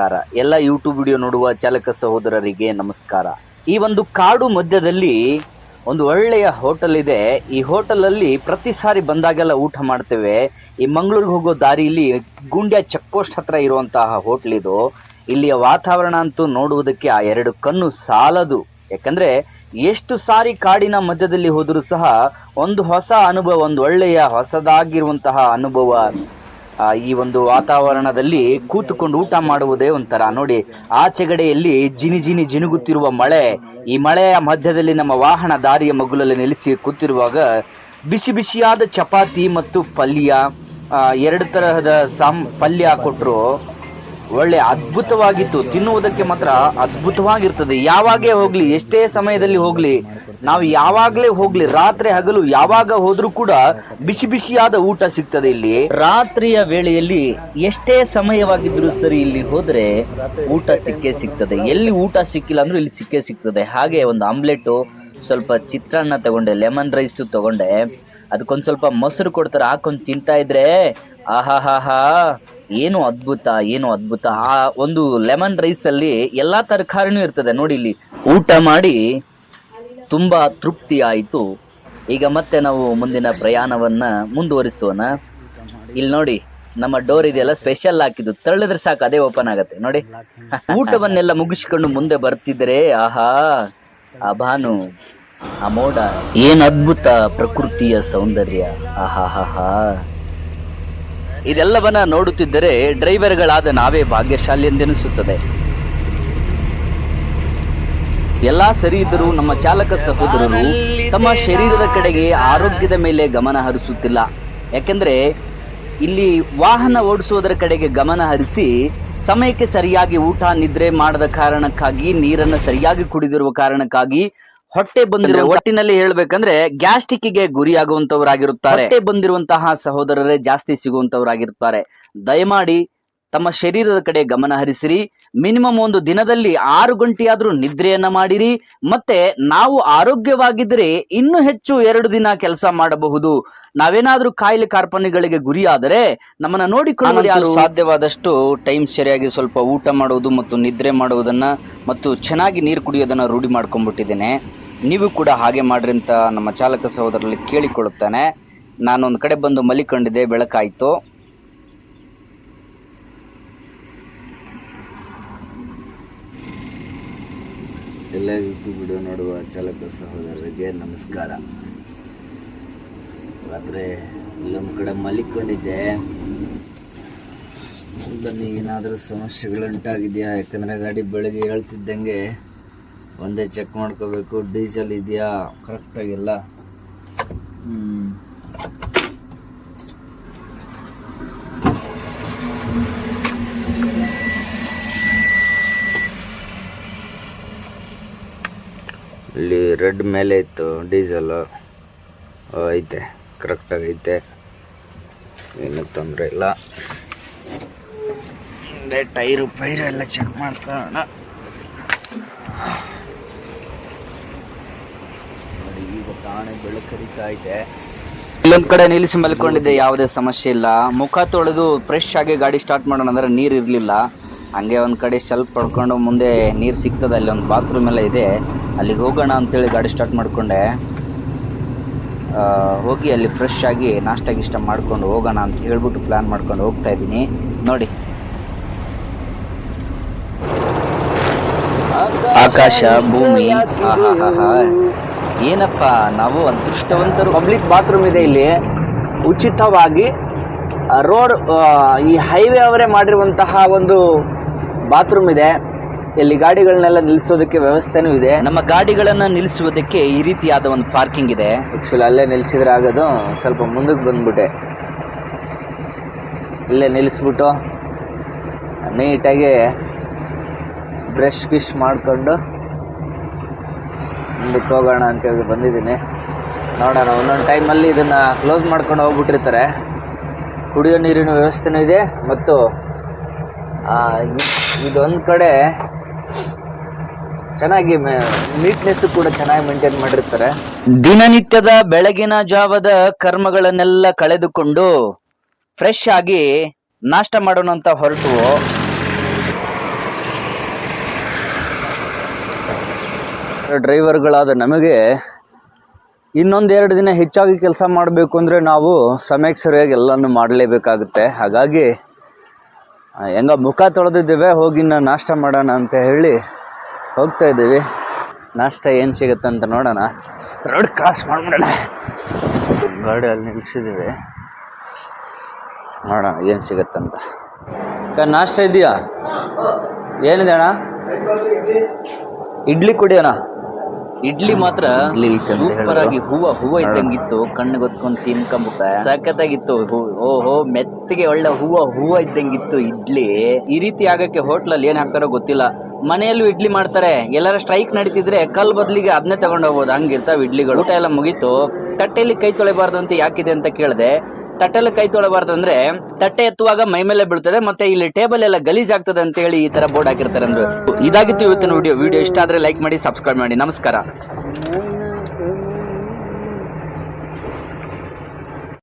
ನಮಸ್ಕಾರ. ಎಲ್ಲ YouTube video ನೋಡುವ ಚಾಲಕ ಸಹೋದರರಿಗೆ ನಮಸ್ಕಾರ. ಈ ಒಂದು ಕಾಡು ಮಧ್ಯದಲ್ಲಿ ಒಂದು ಒಳ್ಳೆಯ ಹೋಟೆಲ್ ಇದೆ. ಈ ಹೋಟೆಲಲ್ಲಿ ಪ್ರತಿ ಸಾರಿ ಬಂದಾಗೆಲ್ಲ ಊಟ ಮಾಡ್ತೇವೆ. ಈ ಮಂಗಳೂರಿಗೆ ಹೋಗೋ ದಾರಿಯಲ್ಲಿ ಗುಂಡ್ಯ ಚೆಕ್ ಪೋಸ್ಟ್ ಹತ್ರ ಇರುವಂತಹ ಹೋಟ್ಲ್ ಇದು. ಇಲ್ಲಿಯ ವಾತಾವರಣ ಅಂತೂ ನೋಡುವುದಕ್ಕೆ ಆ ಎರಡು ಕಣ್ಣು ಸಾಲದು. ಯಾಕಂದ್ರೆ ಎಷ್ಟು ಸಾರಿ ಕಾಡಿನ ಮಧ್ಯದಲ್ಲಿ ಹೋದರೂ ಸಹ ಒಂದು ಹೊಸ ಅನುಭವ, ಒಂದು ಒಳ್ಳೆಯ ಹೊಸದಾಗಿರುವಂತಹ ಅನುಭವ ಈ ಒಂದು ವಾತಾವರಣದಲ್ಲಿ ಕೂತುಕೊಂಡು ಊಟ ಮಾಡುವುದೇ ಒಂಥರ. ನೋಡಿ, ಆಚೆಗಡೆಯಲ್ಲಿ ಜಿನಿ ಜಿನಿ ಜಿನುಗುತ್ತಿರುವ ಮಳೆ. ಈ ಮಳೆಯ ಮಧ್ಯದಲ್ಲಿ ನಮ್ಮ ವಾಹನ ದಾರಿಯ ಮಗುಲಲ್ಲಿ ನಿಲ್ಲಿಸಿ ಕೂತಿರುವಾಗ ಬಿಸಿ ಬಿಸಿಯಾದ ಚಪಾತಿ ಮತ್ತು ಪಲ್ಯ ಎರಡು ತರಹದ ಸಾಮ್ ಪಲ್ಯ ಕೊಟ್ಟರು ಒಳ್ಳೆ ಅದ್ಭುತವಾಗಿತ್ತು. ತಿನ್ನುವುದಕ್ಕೆ ಮಾತ್ರ ಅದ್ಭುತವಾಗಿರ್ತದೆ. ಯಾವಾಗೇ ಹೋಗಲಿ, ಎಷ್ಟೇ ಸಮಯದಲ್ಲಿ ಹೋಗ್ಲಿ ನಾವು ಯಾವಾಗಲೇ ಹೋಗ್ಲಿ, ರಾತ್ರಿ ಹಗಲು ಯಾವಾಗ ಹೋದ್ರೂ ಕೂಡ ಬಿಸಿ ಬಿಸಿಯಾದ ಊಟ ಸಿಗ್ತದೆ ಇಲ್ಲಿ. ರಾತ್ರಿಯ ವೇಳೆಯಲ್ಲಿ ಎಷ್ಟೇ ಸಮಯವಾಗಿದ್ರು ಸರಿ ಇಲ್ಲಿ ಹೋದ್ರೆ ಊಟ ಸಿಕ್ಕೇ ಸಿಗ್ತದೆ. ಎಲ್ಲಿ ಊಟ ಸಿಕ್ಕಿಲ್ಲ ಅಂದ್ರೆ ಇಲ್ಲಿ ಸಿಕ್ಕೇ ಸಿಗ್ತದೆ. ಹಾಗೆ ಒಂದು ಆಮ್ಲೆಟ್, ಸ್ವಲ್ಪ ಚಿತ್ರಾನ್ನ ತಗೊಂಡೆ, ಲೆಮನ್ ರೈಸ್ ತಗೊಂಡೆ. ಅದಕ್ಕೊಂದು ಸ್ವಲ್ಪ ಮೊಸರು ಕೊಡ್ತಾರೆ, ಹಾಕೊಂಡು ತಿಂತಾ ಇದ್ರೆ ಆಹಾಹಾಹಾ, ಏನು ಅದ್ಭುತ ಏನು ಅದ್ಭುತ. ಆ ಒಂದು ಲೆಮನ್ ರೈಸ್ ಅಲ್ಲಿ ಎಲ್ಲಾ ತರಕಾರಿನೂ ಇರ್ತದೆ ನೋಡಿ ಇಲ್ಲಿ. ಊಟ ಮಾಡಿ ತುಂಬಾ ತೃಪ್ತಿ ಆಯಿತು. ಈಗ ಮತ್ತೆ ನಾವು ಮುಂದಿನ ಪ್ರಯಾಣವನ್ನು ಮುಂದುವರಿಸೋಣ. ಇಲ್ಲಿ ನೋಡಿ, ನಮ್ಮ ಡೋರ್ ಇದೆಯಲ್ಲ ಸ್ಪೆಷಲ್ ಹಾಕಿದ್ದು. ತಳ್ಳಿದ್ರೆ ಸಾಕು, ಅದೇ ಓಪನ್ ಆಗುತ್ತೆ. ನೋಡಿ. ಊಟವನ್ನೆಲ್ಲ ಮುಗಿಸ್ಕೊಂಡು ಮುಂದೆ ಬರ್ತಿದ್ರೆ, ಆಹಾ, ಆ ಭಾನು, ಆ ಮೋಡ, ಏನು ಅದ್ಭುತ ಪ್ರಕೃತಿಯ ಸೌಂದರ್ಯ. ಆಹಾಹಾಹಾ. ಇದೆಲ್ಲವನ್ನ ನೋಡುತ್ತಿದ್ದರೆ ಡ್ರೈವರ್ಗಳಾದ ನಾವೇ ಭಾಗ್ಯಶಾಲಿ ಎಂದೆನಿಸುತ್ತದೆ. ಎಲ್ಲಾ ಸರಿ ಇದ್ದರೂ ನಮ್ಮ ಚಾಲಕ ಸಹೋದರರು ತಮ್ಮ ಶರೀರದ ಕಡೆಗೆ ಆರೋಗ್ಯದ ಮೇಲೆ ಗಮನ ಹರಿಸುತ್ತಿಲ್ಲ. ಯಾಕೆಂದ್ರೆ ಇಲ್ಲಿ ವಾಹನ ಓಡಿಸುವುದರ ಕಡೆಗೆ ಗಮನ ಹರಿಸಿ ಸಮಯಕ್ಕೆ ಸರಿಯಾಗಿ ಊಟ ನಿದ್ರೆ ಮಾಡದ ಕಾರಣಕ್ಕಾಗಿ ನೀರನ್ನು ಸರಿಯಾಗಿ ಕುಡಿದಿರುವ ಕಾರಣಕ್ಕಾಗಿ ಹೊಟ್ಟೆ ಬಂದಿರುವ ಒಟ್ಟಿನಲ್ಲಿ ಹೇಳ್ಬೇಕಂದ್ರೆ ಗ್ಯಾಸ್ಟ್ರಿಕ್ಗೆ ಗುರಿಯಾಗುವಂತವರಾಗಿರುತ್ತಾರೆ. ಹೊಟ್ಟೆ ಬಂದಿರುವಂತಹ ಸಹೋದರರೇ ಜಾಸ್ತಿ ಸಿಗುವಂತವರಾಗಿರುತ್ತಾರೆ. ದಯಮಾಡಿ ತಮ್ಮ ಶರೀರದ ಕಡೆ ಗಮನ ಹರಿಸಿರಿ. ಮಿನಿಮಮ್ ಒಂದು ದಿನದಲ್ಲಿ ಆರು ಗಂಟೆಯಾದರೂ ನಿದ್ರೆಯನ್ನ ಮಾಡಿರಿ. ಮತ್ತೆ ನಾವು ಆರೋಗ್ಯವಾಗಿದ್ದರೆ ಇನ್ನೂ ಹೆಚ್ಚು ಎರಡು ದಿನ ಕೆಲಸ ಮಾಡಬಹುದು. ನಾವೇನಾದ್ರೂ ಕಾಯಿಲೆ ಕಾರ್ಪಣ್ಯಗಳಿಗೆ ಗುರಿಯಾದರೆ ನಮ್ಮನ್ನ ನೋಡಿಕೊಳ್ಳಲು ಯಾರು? ಸಾಧ್ಯವಾದಷ್ಟು ಟೈಮ್ ಸರಿಯಾಗಿ ಸ್ವಲ್ಪ ಊಟ ಮಾಡುವುದು ಮತ್ತು ನಿದ್ರೆ ಮಾಡುವುದನ್ನ ಮತ್ತು ಚೆನ್ನಾಗಿ ನೀರು ಕುಡಿಯೋದನ್ನ ರೂಢಿ ಮಾಡ್ಕೊಂಡ್ಬಿಟ್ಟಿದ್ದೇನೆ. ನೀವು ಕೂಡ ಹಾಗೆ ಮಾಡ್ರಿ ಅಂತ ನಮ್ಮ ಚಾಲಕ ಸಹೋದರಲ್ಲಿ ಕೇಳಿಕೊಳ್ಳುತ್ತಾನೆ. ನಾನೊಂದು ಕಡೆ ಬಂದು ಮಲಿಕೊಂಡಿದ್ದೆ ಬೆಳಕಾಯ್ತು. ಎಲ್ಲ ಯೂಟ್ಯೂಬ್ ವಿಡಿಯೋ ನೋಡುವ ಚಾಲಕ ಸಹೋದರರಿಗೆ ನಮಸ್ಕಾರ. ರಾತ್ರಿ ಇಲ್ಲೊಂದು ಕಡೆ ಮಲಿಕೊಂಡಿದ್ದೆ. ಬನ್ನಿ, ಏನಾದರೂ ಸಮಸ್ಯೆಗಳುಂಟಾಗಿದೆಯಾ ಯಾಕಂದರೆ ಗಾಡಿ ಬೆಳಗ್ಗೆ ಹೇಳ್ತಿದ್ದಂಗೆ ಒಂದೇ ಚೆಕ್ ಮಾಡ್ಕೋಬೇಕು. ಡೀಸೆಲ್ ಇದೆಯಾ? ಕರೆಕ್ಟಾಗಿಲ್ಲ ಹ್ಞೂ ಇಲ್ಲಿ ರೆಡ್ ಮೇಲೆ ಇತ್ತು ಡೀಸೆಲ್ ಐತೆ ಕರೆಕ್ಟಾಗಿ ಐತೆ. ಏನು ತೊಂದರೆ ಇಲ್ಲ. ಟೈರು, ಪೈರು ಎಲ್ಲ ಚೆಕ್ ಮಾಡ್ಕೊಳ್ಳೋಣ ನೋಡಿ, ಈಗ ಐತೆ. ಇಲ್ಲೊಂದ್ ಕಡೆ ನಿಲ್ಲಿಸಿ ಮಲ್ಕೊಂಡಿದ್ದೆ, ಯಾವುದೇ ಸಮಸ್ಯೆ ಇಲ್ಲ. ಮುಖ ತೊಳೆದು ಫ್ರೆಶ್ ಆಗಿ ಗಾಡಿ ಸ್ಟಾರ್ಟ್ ಮಾಡೋಣ ಅಂದ್ರೆ ನೀರು ಇರಲಿಲ್ಲ. ಹಂಗೆ ಒಂದು ಕಡೆ ಸ್ವಲ್ಪ ಪಡ್ಕೊಂಡು ಮುಂದೆ ನೀರು ಸಿಗ್ತದೆ, ಅಲ್ಲಿ ಒಂದು ಬಾತ್ರೂಮ್ ಎಲ್ಲ ಇದೆ. ಅಲ್ಲಿಗೆ ಹೋಗೋಣ ಅಂತೇಳಿ ಗಾಡಿ ಸ್ಟಾರ್ಟ್ ಮಾಡಿಕೊಂಡೆ. ಹೋಗಿ ಅಲ್ಲಿ ಫ್ರೆಶ್ ಆಗಿ ನಾಷ್ಟ ಗಿಷ್ಟ ಮಾಡ್ಕೊಂಡು ಹೋಗೋಣ ಅಂತ ಹೇಳ್ಬಿಟ್ಟು ಪ್ಲ್ಯಾನ್ ಮಾಡ್ಕೊಂಡು ಹೋಗ್ತಾ ಇದ್ದೀನಿ. ನೋಡಿ. ಆಕಾಶ ಭೂಮಿ. ಏನಪ್ಪ ನಾವು ಅದೃಷ್ಟವಂತರು. ಪಬ್ಲಿಕ್ ಬಾತ್ರೂಮ್ ಇದೆ ಇಲ್ಲಿ. ಉಚಿತವಾಗಿ ರೋಡ್ ಈ ಹೈವೇ ಅವರೇ ಮಾಡಿರುವಂತಹ ಒಂದು ಬಾತ್ರೂಮ್ ಇದೆ. ಇಲ್ಲಿ ಗಾಡಿಗಳನ್ನೆಲ್ಲ ನಿಲ್ಲಿಸೋದಕ್ಕೆ ವ್ಯವಸ್ಥೆನೂ ಇದೆ. ನಮ್ಮ ಗಾಡಿಗಳನ್ನ ನಿಲ್ಲಿಸುವುದಕ್ಕೆ ಈ ರೀತಿಯಾದ ಒಂದು ಪಾರ್ಕಿಂಗ್ ಇದೆ. ಆಕ್ಚುಲಿ ಅಲ್ಲೇ ನಿಲ್ಸಿದ್ರೆ ಆಗೋದು ಸ್ವಲ್ಪ ಮುಂದಕ್ಕೆ ಬಂದ್ಬಿಟ್ಟೆ. ಇಲ್ಲೇ ನಿಲ್ಲಿಸ್ಬಿಟ್ಟು ನೀಟಾಗಿ ಬ್ರಷ್ ಗಿಶ್ ಮಾಡಿಕೊಂಡು ಮುಂದಕ್ಕೆ ಹೋಗೋಣ ಅಂತೇಳಿ ಬಂದಿದ್ದೀನಿ. ನೋಡೋಣ ಒಂದೊಂದು ಟೈಮಲ್ಲಿ ಇದನ್ನು ಕ್ಲೋಸ್ ಮಾಡ್ಕೊಂಡು ಹೋಗ್ಬಿಟ್ಟಿರ್ತಾರೆ. ಕುಡಿಯೋ ನೀರಿನ ವ್ಯವಸ್ಥೆನೂ ಇದೆ ಮತ್ತು ಇದೊಂದು ಕಡೆ ಚೆನ್ನಾಗಿ ನೀಟ್ನೆಸ್ ಕೂಡ ಚೆನ್ನಾಗಿ ಮೇಂಟೈನ್ ಮಾಡಿರ್ತಾರೆ. ದಿನನಿತ್ಯದ ಬೆಳಗಿನ ಜಾವದ ಕರ್ಮಗಳನ್ನೆಲ್ಲ ಕಳೆದುಕೊಂಡು ಫ್ರೆಶ್ ಆಗಿ ನಾಷ್ಟ ಮಾಡೋಣ ಅಂತ ಹೊರಟು. ಡ್ರೈವರ್ಗಳಾದ ನಮಗೆ ಇನ್ನೊಂದೆರಡು ದಿನ ಹೆಚ್ಚಾಗಿ ಕೆಲಸ ಮಾಡಬೇಕು ಅಂದರೆ ನಾವು ಸಮಯಕ್ಕೆ ಸರಿಯಾಗಿ ಎಲ್ಲನೂ ಮಾಡಲೇಬೇಕಾಗುತ್ತೆ. ಹಾಗಾಗಿ ಹೆಂಗ ಮುಖ ತೊಳೆದಿದ್ದೇವೆ ಹೋಗಿ ನಾಷ್ಟ ಮಾಡೋಣ ಅಂತ ಹೇಳಿ ಹೋಗ್ತಾ ಇದ್ದೀವಿ. ನಾಷ್ಟ ಏನು ಸಿಗುತ್ತೆ ಅಂತ ನೋಡೋಣ. ರೋಡ್ ಕ್ರಾಸ್ ಮಾಡ್ಬಿಡೋಣ. ಗಾಡಿ ಅಲ್ಲಿ ನಿಲ್ಸಿದ್ದೀವಿ. ನೋಡೋಣ ಏನು ಸಿಗತ್ತಂತ ಅಕ್ಕ ನಾಷ್ಟ ಇದೆಯಾ ಏನಿದೆ ಅಣ್ಣ? ಇಡ್ಲಿ ಕುಡಿಯೋಣ ಇಡ್ಲಿ ಮಾತ್ರ ಸೂಪರ್ ಆಗಿ ಹೂವ ಹೂವ ಇದ್ದಂಗಿತ್ತು. ಕಣ್ಣು ಹೊತ್ಕೊಂಡು ತಿನ್ಕೊಂಬಿಟ್ಟ. ಸಖತ್ತಾಗಿತ್ತು. ಹೂ- ಓಹೋ ಮೆತ್ತಗೆ ಒಳ್ಳೆ ಹೂವ ಹೂವ ಇದ್ದಂಗಿತ್ತು ಇಡ್ಲಿ. ಈ ರೀತಿ ಆಗಕ್ಕೆ ಹೋಟ್ಲಲ್ಲಿ ಏನ್ ಹಾಕ್ತಾರೋ ಗೊತ್ತಿಲ್ಲ. ಮನೆಯಲ್ಲೂ ಇಡ್ಲಿ ಮಾಡ್ತಾರೆ. ಎಲ್ಲರ ಸ್ಟ್ರೈಕ್ ನಡೀತಿದ್ರೆ ಕಲ್ ಬದಲಿಗೆ ಅದನ್ನೇ ತಗೊಂಡ್ ಹೋಗ್ಬೋದು. ಹಂಗಿರ್ತಾವ ಇಡ್ಲಿಗಳು. ಊಟ ಎಲ್ಲ ಮುಗೀತು. ತಟ್ಟೆಯಲ್ಲಿ ಕೈ ತೊಳೆಬಾರ್ದು ಅಂತ ಯಾಕಿದೆ ಅಂತ ಕೇಳಿದೆ. ತಟ್ಟೆಯಲ್ಲಿ ಕೈ ತೊಳೆಬಾರ್ದು ಅಂದ್ರೆ ತಟ್ಟೆ ಎತ್ತುವಾಗ ಮೈ ಮೇಲೆ ಬೀಳ್ತದೆ, ಮತ್ತೆ ಇಲ್ಲಿ ಟೇಬಲ್ ಎಲ್ಲ ಗಲೀಜ್ ಆಗ್ತದೆ ಅಂತ ಹೇಳಿ ಈ ತರ ಬೋರ್ಡ್ ಹಾಕಿರ್ತಾರೆ ಅಂದ್ರೆ. ಇದಾಗಿತ್ತು ಇವತ್ತಿನ ವಿಡಿಯೋ. ವಿಡಿಯೋ ಇಷ್ಟ ಆದ್ರೆ ಲೈಕ್ ಮಾಡಿ, ಸಬ್ಸ್ಕ್ರೈಬ್ ಮಾಡಿ. ನಮಸ್ಕಾರ.